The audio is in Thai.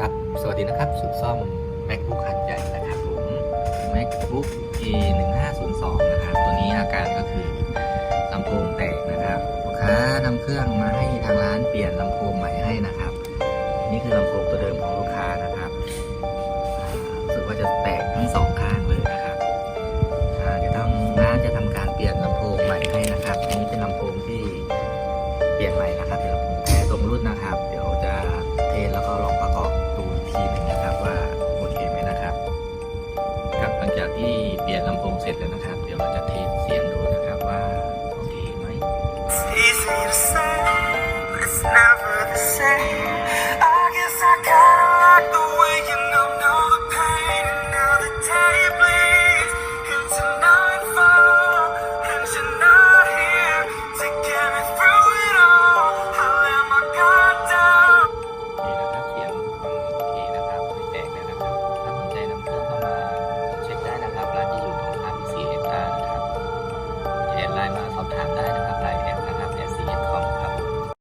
ครับ สวัสดีนะครับสุดซ่อม MacBook คันใหญ่นะครับผม MacBook A 1 5 0 2 นะครับ ตัวนี้อาการก็คือลำโพงแตกนะครับลูกค้านำเครื่องมาให้ทางร้านเปลี่ยนลำโพงใหม่ให้นะครับ นี่คือลำโพงตัวเดิมของลูกค้านะครับรู้สึกว่าจะแตกทั้งสองข้างเลยนะครับเดี๋ยวทางร้านจะทำการเปลี่ยนลำโพงใหม่ให้นะครับอันนี้เป็นลำโพงที่เปลี่ยนใหม่นะครับเป็นลำโพงแท้ตรงรุ่นนะครับ จากที่เปลี่ยนลำโพงเสร็จแล้วนะครับ เดี๋ยวเราจะเทสเสียง ไลน์มาสอบถามได้นะครับรละเย